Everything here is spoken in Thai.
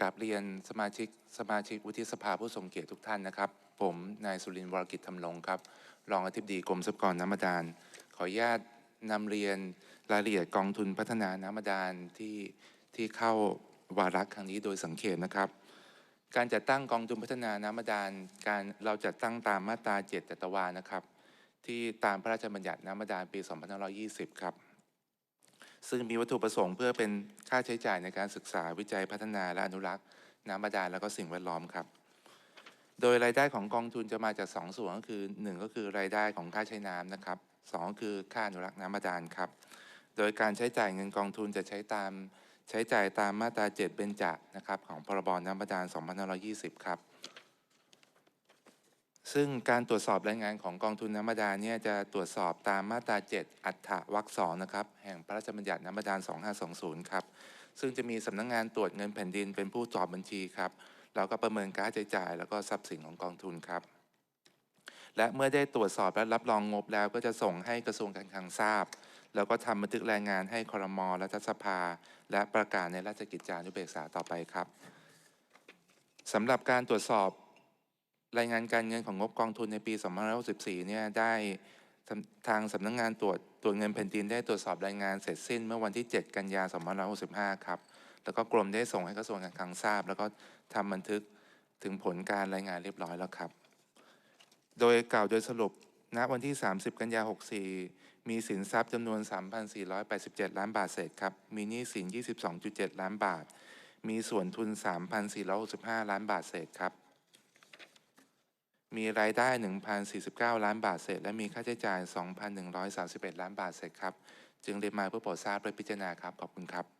กราบเรียนสมาชิกสมาชิกวุฒิสภาผู้ทรงเกียรติทุกท่านนะครับ ผมนายสุรินทร์วรกิจธรรมรงค์ครับ รองอธิบดีกรมทรัพยากรน้ำบาดาลขออนุญาตนำเรียนรายละเอียดกองทุนพัฒนาน้ำบาดาลที่ที่เข้าวาระครั้งนี้โดยสังเขตนะครับ การจัดตั้งกองทุนพัฒนาน้ำบาดาลการเราจัดตั้งตามมาตรา7จัตวานะครับ ที่ตามพระราชบัญญัติน้ำบาดาลปี 2520 ครับ ซึ่งมีวัตถุประสงค์เพื่อเป็นค่าใช้จ่ายในการศึกษาวิจัยพัฒนาและอนุรักษ์ น้ำบาดาลและก็สิ่งแวดล้อมครับ โดยรายได้ของกองทุนจะมาจากสองส่วนก็คือหนึ่งก็คือรายได้ของค่าใช้น้ำนะครับสองคือค่าอนุรักษ์น้ำบาดาลครับ โดยการใช้จ่ายเงินกองทุนจะใช้ตามใช้จ่ายตามมาตรา 7 เบญจะนะครับของพรบน้ำบาดาล 2520 ครับ ซึ่งการตรวจสอบรายงานของกองทุนน้ำบาดาลเนี่ยจะตรวจสอบตามมาตรา 7 อัฏฐวรรคสองนะครับแห่งพระราชบัญญัติน้ำบาดาล2520 ครับ ซึ่งจะมีสำนักงงานตรวจเงินแผ่นดินเป็นผู้สอบบัญชีครับ แล้วก็ประเมินการใช้จ่าย แล้วก็ทรัพย์สินของกองทุนครับ และเมื่อได้ตรวจสอบและรับรองงบแล้วก็จะส่งให้กระทรวงการคลังทราบ แล้วก็ทำบันทึกรายงานให้ครมรัฐสภา และประกาศในราชกิจจานุเบกษาต่อไปครับสำหรับการตรวจสอบ รายงานการเงินของงบกองทุนในปี 2564 เนี่ยได้ทางสำนักงงานตรวจตรวจเงินแผ่นดินได้ตรวจสอบรายงานเสร็จสิ้นเมื่อวันที่ 7 กันยายน 2565 ครับ แล้วก็กรมได้ส่งให้กระทรวงการคลังทราบ แล้วก็ทำบันทึกถึงผลการรายงานเรียบร้อยแล้วครับ โดยกล่าวโดยสรุปณวันที่ 30 กันยายน64 มีสินทรัพย์จำนวน 3,487 ล้านบาทเศษครับ มีหนี้สิน 22.7 ล้านบาท มีส่วนทุน 3,465 ล้านบาทเศษครับ มีรายได้ 1,049 ล้านบาทเศษ และมีค่าใช้จ่าย 2,131 ล้านบาทเศษครับ จึงเรียนมาเพื่อโปรดทราบและพิจารณาครับ ขอบคุณครับ